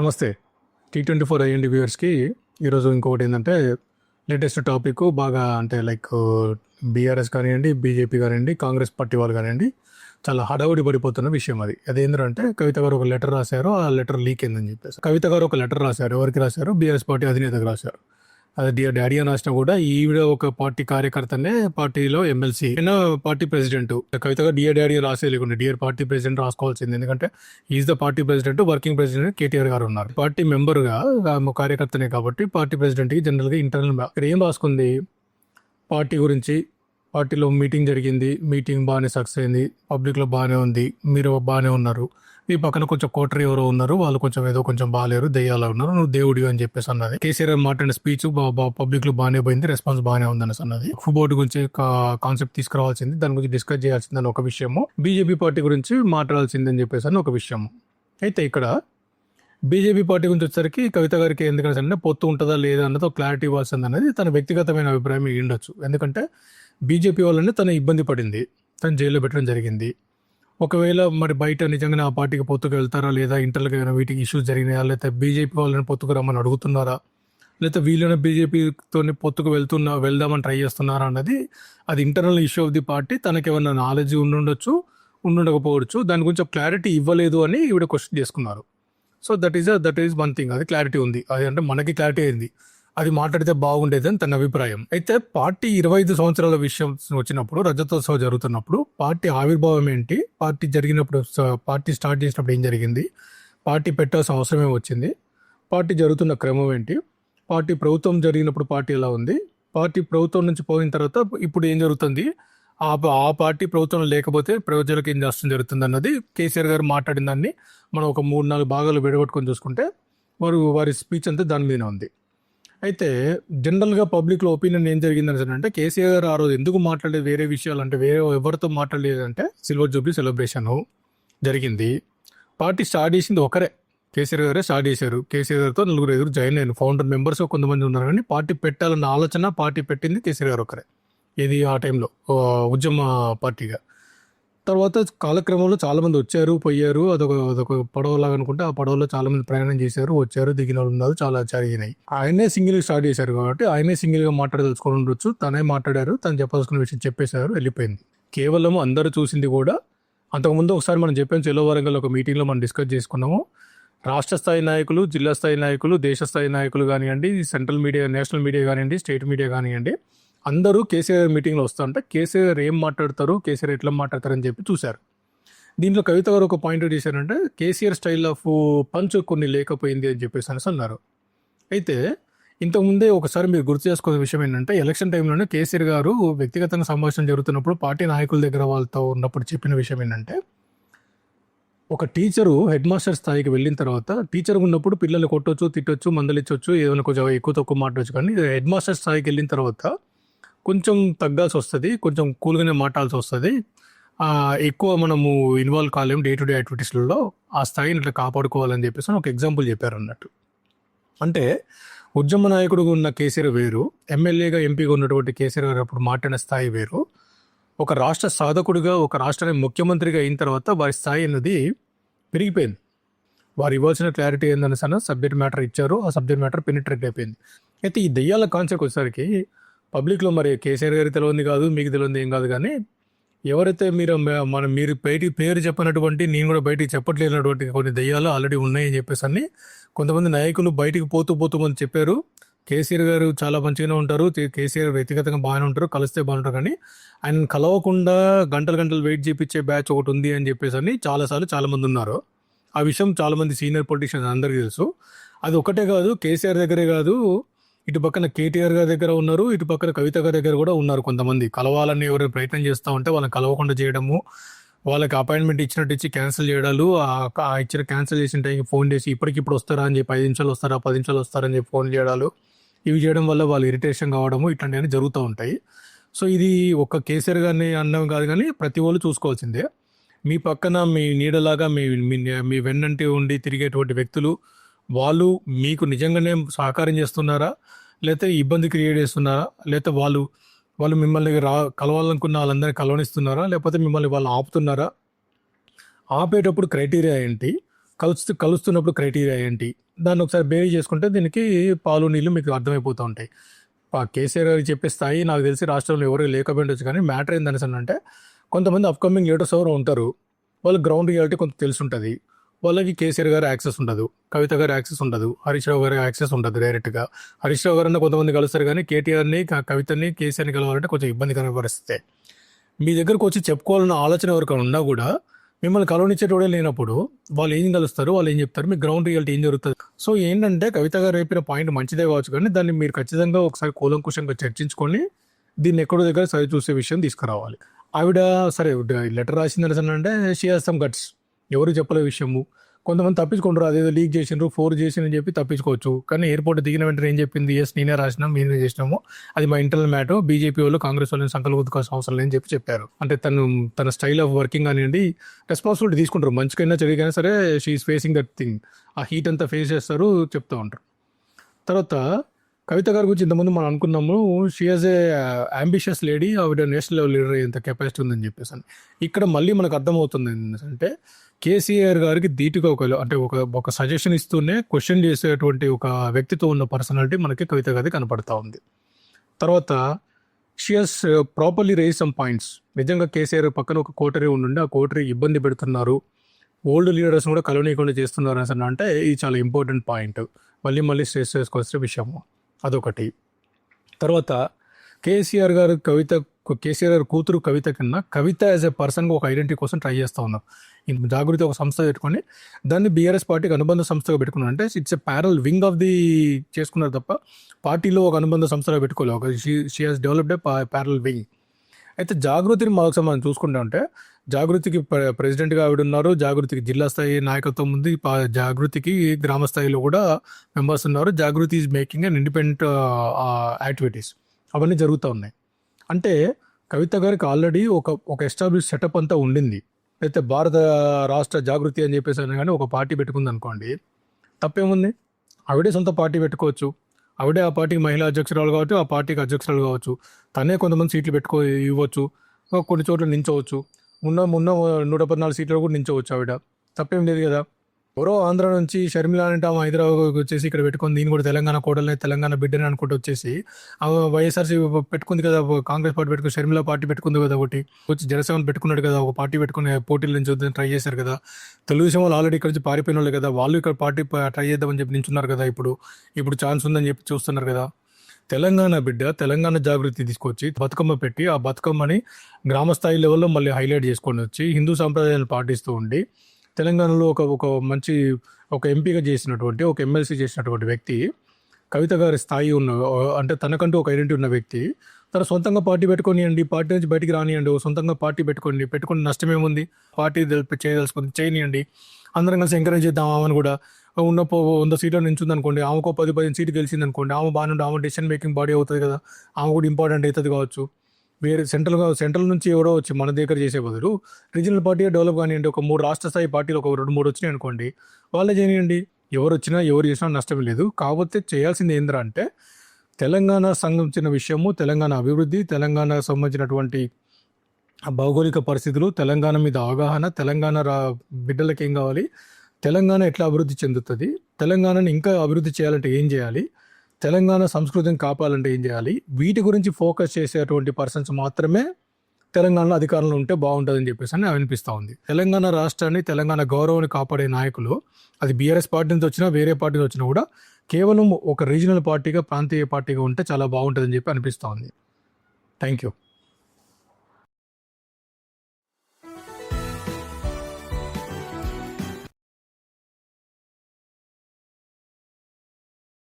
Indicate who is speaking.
Speaker 1: నమస్తే. T twenty four అయ్యండి వ్యూవర్స్కి ఈరోజు ఇంకొకటి ఏంటంటే లేటెస్ట్ టాపిక్ బాగా అంటే లైక్ బీఆర్ఎస్ కానివ్వండి బీజేపీ కానివ్వండి కాంగ్రెస్ పార్టీ వాళ్ళు కానివ్వండి చాలా హడావుడి పడిపోతున్న విషయం అది. అదేంటంటే కవిత గారు ఒక లెటర్ రాశారు ఆ లెటర్ లీక్ అయిందని చెప్పేసి. కవిత గారు ఒక లెటర్ రాశారు. ఎవరికి రాశారు? బీఆర్ఎస్ పార్టీ అధినేతకు రాశారు. అది డాడీ అని రాసినా కూడా ఈవిడ ఒక పార్టీ కార్యకర్తనే పార్టీలో ఎమ్మెల్సీ. అయినా పార్టీ ప్రెసిడెంట్. కవితగా డియర్ డాడీ రాసే లేకుండా. డియర్ పార్టీ ప్రెసిడెంట్ రాసుకోవాల్సింది. ఎందుకంటే is the party president working president KTR గారు ఉన్నారు. పార్టీ మెంబర్గా కార్యకర్తనే కాబట్టి పార్టీ ప్రెసిడెంట్కి జనరల్గా ఇంటర్నల్ ఇక్కడ ఏం రాసుకుంది? పార్టీ గురించి పార్టీలో మీటింగ్ జరిగింది. మీటింగ్ బాగానే సక్సెస్ అయింది. పబ్లిక్లో బాగానే ఉంది. మీరు బాగానే ఉన్నారు. మీ పక్కన కొంచెం కోటరీ ఎవరో ఉన్నారు. వాళ్ళు కొంచెం ఏదో కొంచెం బాగాలేరు. దెయ్యాలా ఉన్నారు. నువ్వు దేవుడి అని చెప్పేసి అన్నది. కేసీఆర్ మాట్లాడిన స్పీచ్ పబ్లిక్లో బాగానే పోయింది. రెస్పాన్స్ బాగానే ఉందని అన్నది. ఫుడ్ బోర్డు గురించి కాన్సెప్ట్ తీసుకురావాల్సింది. దాని గురించి డిస్కస్ చేయాల్సిందని ఒక విషయము. బీజేపీ పార్టీ గురించి మాట్లాడాల్సింది అని చెప్పేసి అని ఒక విషయం అయితే ఇక్కడ బీజేపీ పార్టీ గురించి వచ్చేసరికి కవిత గారికి ఎందుకంటే పొత్తు ఉంటుందా లేదా అన్నది క్లారిటీ ఇవ్వాల్సింది అనేది తన వ్యక్తిగతమైన అభిప్రాయం ఉండొచ్చు. ఎందుకంటే బీజేపీ వాళ్ళని తన ఇబ్బంది పడింది. తను జైల్లో పెట్టడం జరిగింది. ఒకవేళ మరి బయట నిజంగానే ఆ పార్టీకి పొత్తుకు వెళ్తారా లేదా ఇంటర్లకు ఏమైనా వీటికి ఇష్యూస్ జరిగినాయా? లేకపోతే బీజేపీ వాళ్ళని పొత్తుకు రమ్మని అడుగుతున్నారా? లేకపోతే వీళ్ళని బీజేపీతో పొత్తుకు వెళ్తున్నా వెళ్దామని ట్రై చేస్తున్నారా అన్నది అది internal issue of the party. తనకి ఏమైనా నాలెడ్జ్ ఉండుండొచ్చు ఉండుండకపోవచ్చు. దాని గురించి క్లారిటీ ఇవ్వలేదు అని ఈవిడ క్వశ్చన్ చేసుకున్నారు. So that is that is one thing. అది క్లారిటీ ఉంది. అది అంటే మనకి క్లారిటీ అయింది. అది మాట్లాడితే బాగుండేదని తన అభిప్రాయం. అయితే పార్టీ ఇరవై ఐదు సంవత్సరాల విషయం వచ్చినప్పుడు రజతోత్సవం జరుగుతున్నప్పుడు పార్టీ ఆవిర్భావం ఏంటి? పార్టీ జరిగినప్పుడు పార్టీ స్టార్ట్ చేసినప్పుడు ఏం జరిగింది? పార్టీ పెట్టాల్సిన అవసరం ఏమి వచ్చింది? పార్టీ జరుగుతున్న క్రమం ఏంటి? పార్టీ ప్రభుత్వం జరిగినప్పుడు పార్టీ ఎలా ఉంది? పార్టీ ప్రభుత్వం నుంచి పోయిన తర్వాత ఇప్పుడు ఏం జరుగుతుంది? ఆ ఆ పార్టీ ప్రభుత్వం లేకపోతే ప్రజలకు ఏం నష్టం జరుగుతుంది అన్నది కేసీఆర్ గారు మాట్లాడిన దాన్ని మనం ఒక మూడు నాలుగు భాగాలు విడగొట్టుకొని చూసుకుంటే వారు వారి స్పీచ్ అంతా దాని మీద ఉంది. అయితే జనరల్గా పబ్లిక్లో ఒపీనియన్ ఏం జరిగిందని అంటే కేసీఆర్ గారు ఆ రోజు ఎందుకు మాట్లాడలేదు? వేరే విషయాలు అంటే వేరే ఎవరితో మాట్లాడలేదు అంటే సిల్వర్ జూబ్లీ సెలబ్రేషన్ జరిగింది. పార్టీ స్టార్ట్ చేసింది ఒకరే కేసీఆర్ గారే స్టార్ట్ చేశారు. కేసీఆర్ గారితో నలుగురు ఎదురు జాయిన్ అయ్యారు ఫౌండర్ మెంబర్స్ కొంతమంది ఉన్నారు కానీ పార్టీ పెట్టాలన్న ఆలోచన పార్టీ పెట్టింది కేసీఆర్ గారు ఒకరే. ఇది ఆ టైంలో? ఉద్యమ పార్టీగా. తర్వాత కాలక్రమంలో చాలా మంది వచ్చారు పోయారు. అదొక అదొక పడవలాగా అనుకుంటే ఆ పడవలో చాలా మంది ప్రయాణం చేశారు వచ్చారు దిగిన వాళ్ళు ఉన్నారు చాలా జరిగినాయి. ఆయనే సింగిల్గా స్టార్ట్ చేశారు కాబట్టి ఆయనే సింగిల్గా మాట్లాడదలుచుకొని ఉండొచ్చు. తనే మాట్లాడారు తను చెప్పాల్సిన విషయం చెప్పేశారు వెళ్ళిపోయింది. కేవలం అందరూ చూసింది కూడా అంతకుముందు ఒకసారి మనం చెప్పాం చెలో వరంగల్ ఒక మీటింగ్లో మనం డిస్కస్ చేసుకున్నాము. రాష్ట్ర స్థాయి నాయకులు జిల్లా స్థాయి నాయకులు దేశ స్థాయి నాయకులు కానివ్వండి సెంట్రల్ మీడియా నేషనల్ మీడియా కానివ్వండి స్టేట్ మీడియా కానివ్వండి అందరూ కేసీఆర్ మీటింగ్లో వస్తుంటే కేసీఆర్ ఏం మాట్లాడతారు కేసీఆర్ ఎట్లా మాట్లాడతారని చెప్పి చూశారు. దీంట్లో కవిత గారు ఒక పాయింట్ చేశారంటే కేసీఆర్ స్టైల్ ఆఫ్ పంచ్ కొన్ని లేకపోయింది అని చెప్పేసి అనేసి అన్నారు. అయితే ఇంతకుముందే ఒకసారి మీరు గుర్తు చేసుకోవాల్సిన విషయం ఏంటంటే ఎలక్షన్ టైంలోనే కేసీఆర్ గారు వ్యక్తిగతంగా సంభాషణ జరుగుతున్నప్పుడు పార్టీ నాయకుల దగ్గర వాళ్ళతో ఉన్నప్పుడు చెప్పిన విషయం ఏంటంటే ఒక టీచరు హెడ్ మాస్టర్ స్థాయికి వెళ్ళిన తర్వాత టీచర్ ఉన్నప్పుడు పిల్లలు కొట్టొచ్చు తిట్టొచ్చు మందలిచ్చొచ్చు ఏదైనా కొంచెం ఎక్కువ తక్కువ మాట్లాడచ్చు కానీ హెడ్ మాస్టర్ స్థాయికి వెళ్ళిన తర్వాత కొంచెం తగ్గాల్సి వస్తుంది కొంచెం కూల్గానే మాట్లాడాల్సి వస్తుంది ఎక్కువ మనము ఇన్వాల్వ్ కాలేము డే టు డే యాక్టివిటీస్లలో ఆ స్థాయిని ఇట్లా కాపాడుకోవాలని చెప్పేసి ఒక ఎగ్జాంపుల్ చెప్పారు అన్నట్టు. అంటే ఉద్యమ నాయకుడు ఉన్న కేసీఆర్ వేరు ఎమ్మెల్యేగా ఎంపీగా ఉన్నటువంటి కేసీఆర్ గారు అప్పుడు మాట్లాడిన స్థాయి వేరు. ఒక రాష్ట్ర సాధకుడిగా ఒక రాష్ట్రానికి ముఖ్యమంత్రిగా అయిన తర్వాత వారి స్థాయి అనేది పెరిగిపోయింది. వారు ఇవ్వాల్సిన క్లారిటీ ఏందని సబ్జెక్ట్ మ్యాటర్ ఇచ్చారు ఆ సబ్జెక్ట్ మ్యాటర్ పెనిట్రేట్ అయిపోయింది. అయితే ఈ దెయ్యాల కాన్సెప్ట్ వచ్చేసరికి పబ్లిక్లో మరి కేసీఆర్ గారికి తెలియంది కాదు మీకు తెలియంది ఏం కాదు కానీ ఎవరైతే మీరు మనం మీరు బయటికి పేరు చెప్పినటువంటి నేను కూడా బయటికి చెప్పట్లేనటువంటి కొన్ని దయ్యాలు ఆల్రెడీ ఉన్నాయని చెప్పేసి అని కొంతమంది నాయకులు బయటికి పోతూ పోతూ మంది చెప్పారు. కేసీఆర్ గారు చాలా మంచిగానే ఉంటారు. కేసీఆర్ వ్యక్తిగతంగా బాగానే ఉంటారు కలిస్తే బాగుంటారు కానీ ఆయన కలవకుండా గంటలు గంటలు వెయిట్ చేపించే బ్యాచ్ ఒకటి ఉంది అని చెప్పేసి అని చాలాసార్లు చాలామంది ఉన్నారు. ఆ విషయం చాలా మంది సీనియర్ పొలిటీషియన్స్ అందరికీ తెలుసు. అది ఒకటే కాదు కేసీఆర్ దగ్గరే కాదు ఇటు పక్కన కేటీఆర్ గారి దగ్గర ఉన్నారు ఇటు పక్కన కవిత గారి దగ్గర కూడా ఉన్నారు కొంతమంది. కలవాలని ఎవరైనా ప్రయత్నం చేస్తూ ఉంటే వాళ్ళని కలవకుండా చేయడము వాళ్ళకి అపాయింట్మెంట్ ఇచ్చినట్టు ఇచ్చి క్యాన్సిల్ చేయడాలు ఆ ఇచ్చిన క్యాన్సిల్ చేసిన టైంకి ఫోన్ చేసి ఇప్పటికిప్పుడు వస్తారా అని చెప్పి ఐదు నిమిషాలు వస్తారా పది నిమిషాలు వస్తారా అని చెప్పి ఫోన్ చేయడాలు ఇవి చేయడం వల్ల వాళ్ళు ఇరిటేషన్ కావడము ఇట్లాంటివన్నీ జరుగుతూ ఉంటాయి. సో ఇది ఒక్క కేసీఆర్ గారిని అన్నం కాదు కానీ ప్రతి వాళ్ళు చూసుకోవాల్సిందే. మీ పక్కన మీ నీడలాగా మీ- మీ వెన్నంటి ఉండి తిరిగేటువంటి వ్యక్తులు వాళ్ళు మీకు నిజంగానే సహకారం చేస్తున్నారా? లేకపోతే ఇబ్బంది క్రియేట్ చేస్తున్నారా? లేకపోతే వాళ్ళు వాళ్ళు మిమ్మల్ని రా కలవాలనుకున్న వాళ్ళందరినీ కలవనిస్తున్నారా? లేకపోతే మిమ్మల్ని వాళ్ళు ఆపుతున్నారా? ఆపేటప్పుడు క్రైటీరియా ఏంటి? కలుస్తు కలుస్తున్నప్పుడు క్రైటీరియా ఏంటి? దాన్ని ఒకసారి బేరీ చేసుకుంటే దీనికి పాలు నీళ్ళు మీకు అర్థమైపోతూ ఉంటాయి. కేసీఆర్ గారు చెప్పే స్థాయి నాకు తెలిసి రాష్ట్రంలో ఎవరు లేకపోయిండొచ్చు కానీ మ్యాటర్ ఏందనేసి అంటే కొంతమంది అప్కమింగ్ లీడర్స్ ఎవరు ఉంటారు. వాళ్ళు గ్రౌండ్ రియాలిటీ కొంత తెలిసి ఉంటుంది. వాళ్ళకి కేసీఆర్ గారు యాక్సెస్ ఉండదు కవిత గారు యాక్సెస్ ఉండదు హరీష్ రావు గారు యాక్సెస్ ఉండదు డైరెక్ట్గా హరీష్ రావు గారన్నా కొంతమంది కలుస్తారు కానీ కేటీఆర్ని కవితని కేసీఆర్ని కలవాలంటే కొంచెం ఇబ్బందికరమైన పరిస్థితి. మీ దగ్గరకు వచ్చి చెప్పుకోవాలన్న ఆలోచన ఎవరికైనా ఉన్నా కూడా మిమ్మల్ని కలవనిచ్చేటోడే లేనప్పుడు వాళ్ళు ఏం కలుస్తారు వాళ్ళు ఏం చెప్తారు మీ గ్రౌండ్ రియాలిటీ ఏం జరుగుతుంది? సో ఏంటంటే కవిత గారు రేపిన పాయింట్ మంచిదే కావచ్చు కానీ దాన్ని మీరు ఖచ్చితంగా ఒకసారి కూలంకుషంగా చర్చించుకొని దీన్ని ఎక్కడో దగ్గర సరి చూసే విషయం తీసుకురావాలి. ఆవిడ సరే లెటర్ రాసిందని అంటే షీ హాస్ సమ్ గట్స్ ఎవరు చెప్పలే విషయము. కొంతమంది తప్పించుకుంటారు. అదేదో లీక్ చేసిండ్రు ఫోర్ చేసిండ్రు చెప్పి తప్పించుకోవచ్చు. కానీ ఎయిర్పోర్ట్ దిగిన వెంటనే ఏం చెప్పింది? ఎస్ నేనే రాసినాం నేనే చేసినాము. అది మా ఇంటర్నల్ మ్యాటర్ బీజేపీ వాళ్ళు కాంగ్రెస్ వాళ్ళని సంకల్ గుద్దుకోవాల్సిన అవసరం లేని చెప్పి చెప్పారు. అంటే తను తన స్టైల్ ఆఫ్ వర్కింగ్ అనేది రెస్పాన్సిబిలిటీ తీసుకుంటారు. మంచికైనా చెడుకైనా సరే she is facing that thing ఆ హీట్ అంతా ఫేస్ చేస్తారు చెప్తూ ఉంటారు. తర్వాత కవిత గారి గురించి ఇంతకుముందు మనం అనుకున్నాము she is a ambitious lady ఆవిడ నేషనల్ లెవెల్ లీడర్ ఇంత కెపాసిటీ ఉందని చెప్పేసి అని ఇక్కడ మళ్ళీ మనకు అర్థమవుతుంది ఏంటంటే కేసీఆర్ గారికి ధీటుగా ఒక అంటే ఒక ఒక సజెషన్ ఇస్తూనే క్వశ్చన్ చేసేటువంటి ఒక వ్యక్తితో ఉన్న పర్సనాలిటీ మనకి కవిత గారి కనపడతా ఉంది. తర్వాత she's properly raise some points నిజంగా కేసీఆర్ పక్కన ఒక కోటరీ ఉండి ఆ కోటరీ ఇబ్బంది పెడుతున్నారు. ఓల్డ్ లీడర్స్ కూడా కలవనీయకుండా చేస్తున్నారు అని అంటే ఇది చాలా ఇంపార్టెంట్ పాయింట్ మళ్ళీ మళ్ళీ స్ట్రెస్ చేసుకోవాల్సిన విషయము. అదొకటి. తర్వాత కేసీఆర్ గారు కవిత కేసీఆర్ గారు కూతురు కవిత కన్నా కవిత యాజ్ ఎ పర్సన్గా ఒక ఐడెంటిటీ కోసం ట్రై చేస్తూ ఉన్నారు. జాగృతి ఒక సంస్థ పెట్టుకొని దాన్ని బీఆర్ఎస్ పార్టీకి అనుబంధ సంస్థగా పెట్టుకున్నారు. అంటే it's a parallel wing of the చేసుకున్నారు తప్ప పార్టీలో ఒక అనుబంధ సంస్థగా పెట్టుకోలేదు. ఒక she has developed a parallel wing అయితే జాగృతిని మరొకసారి మనం చూసుకుంటా ఉంటే జాగృతికి ప్రెసిడెంట్గా ఆవిడ ఉన్నారు జాగృతికి జిల్లా స్థాయి నాయకత్వం ఉంది. పా- జాగృతికి గ్రామ స్థాయిలో కూడా మెంబర్స్ ఉన్నారు. Jagruthi is making and independent activities అవన్నీ జరుగుతూ ఉన్నాయి. అంటే కవిత గారికి ఆల్రెడీ ఒక ఒక ఎస్టాబ్లిష్ సెటప్ అంతా ఉండింది. అయితే భారత రాష్ట్ర జాగృతి అని చెప్పేసి అయినా కానీ ఒక పార్టీ పెట్టుకుంది అనుకోండి. తప్పేముంది? ఆవిడే సొంత పార్టీ పెట్టుకోవచ్చు. ఆవిడే ఆ పార్టీకి మహిళా అధ్యక్షురాలు కావచ్చు ఆ పార్టీకి అధ్యక్షురాలు కావచ్చు. తనే కొంతమంది సీట్లు పెట్టుకో ఇవ్వచ్చు. కొన్ని చోట్ల నించవచ్చు. ఉన్న మొన్న నూట పద్నాలుగు సీట్లు కూడా నించవచ్చు ఆవిడ. తప్పేం లేదు కదా. ఎవరో ఆంధ్ర నుంచి షర్మిల అంటే ఆమె హైదరాబాద్ వచ్చేసి ఇక్కడ పెట్టుకుంది. దీన్ని కూడా తెలంగాణ కోడలే తెలంగాణ బిడ్డని అనుకుంటూ వచ్చేసి ఆమె వైఎస్ఆర్సీ పెట్టుకుంది కదా కాంగ్రెస్ పార్టీ పెట్టుకుని షర్మిల పార్టీ పెట్టుకుంది కదా ఒకటి. వచ్చి జనసేన పెట్టుకున్నాడు కదా ఒక పార్టీ పెట్టుకుని పోటీల నుంచి వద్దని ట్రై చేశారు కదా. తెలుగుదేశం వాళ్ళు ఆల్రెడీ ఇక్కడ నుంచి పారిపోయిన వాళ్ళు కదా వాళ్ళు ఇక్కడ పార్టీ ట్రై చేద్దామని చెప్పి నించున్నారు కదా ఇప్పుడు. ఇప్పుడు ఛాన్స్ ఉందని చెప్పి చూస్తున్నారు కదా. తెలంగాణ బిడ్డ తెలంగాణ జాగృతి తీసుకొచ్చి బతుకమ్మ పెట్టి ఆ బతుకమ్మని గ్రామ స్థాయి లెవెల్లో మళ్ళీ హైలైట్ చేసుకొని వచ్చి హిందూ సాంప్రదాయాలను పాటిస్తూ ఉండి తెలంగాణలో ఒక ఒక మంచి ఒక ఎంపీగా చేసినటువంటి ఒక ఎమ్మెల్సీ చేసినటువంటి వ్యక్తి కవిత గారి స్థాయి ఉన్న అంటే తనకంటూ ఒక ఐడెంటిటీ ఉన్న వ్యక్తి తన సొంతంగా పార్టీ పెట్టుకోనియండి పార్టీ నుంచి బయటికి రానియండి సొంతంగా పార్టీ పెట్టుకోండి పెట్టుకుని నష్టమేముంది? పార్టీ తెలి- చేయదలుచుకుంది చేయనియండి. అందరం కలిసి ఎంకరేజ్ చేద్దాం ఆమెను కూడా. ఉన్న వంద సీట్లో నించుంది అనుకోండి ఆమెకు పది పదిహేను సీట్లు గెలిచింది అనుకోండి ఆమె బాగానే ఆమె డిసిషన్ మేకింగ్ బాడీ అవుతుంది కదా. ఆమె కూడా ఇంపార్టెంట్ అవుతుంది కావచ్చు. వేరే సెంట్రల్గా సెంట్రల్ నుంచి ఎవరో వచ్చి మన దగ్గర చేసే బదులు రీజనల్ పార్టీ డెవలప్ కానివ్వండి ఒక మూడు రాష్ట్ర స్థాయి పార్టీలు ఒక రెండు మూడు వచ్చినాయి అనుకోండి వాళ్ళే చేయండి ఎవరు వచ్చినా ఎవరు చేసినా నష్టం లేదు. కాకపోతే చేయాల్సింది ఏంద్రా అంటే తెలంగాణ సంబంధించిన విషయము తెలంగాణ అభివృద్ధి తెలంగాణకు సంబంధించినటువంటి భౌగోళిక పరిస్థితులు తెలంగాణ మీద అవగాహన తెలంగాణ రా బిడ్డలకి ఏం కావాలి? తెలంగాణ ఎట్లా అభివృద్ధి చెందుతుంది? తెలంగాణని ఇంకా అభివృద్ధి చేయాలంటే ఏం చేయాలి? తెలంగాణ సంస్కృతిని కాపాలంటే ఏం చేయాలి? వీటి గురించి ఫోకస్ చేసేటువంటి పర్సన్స్ మాత్రమే తెలంగాణలో అధికారంలో ఉంటే బాగుంటుందని చెప్పేసి అని అనిపిస్తూ ఉంది. తెలంగాణ రాష్ట్రాన్ని తెలంగాణ గౌరవాన్ని కాపాడే నాయకులు అది బీఆర్ఎస్ పార్టీ నుంచి వచ్చినా వేరే పార్టీ నుంచి వచ్చినా కూడా కేవలం ఒక రీజనల్ పార్టీగా ప్రాంతీయ పార్టీగా ఉంటే చాలా బాగుంటుందని చెప్పి అనిపిస్తోంది థ్యాంక్ యూ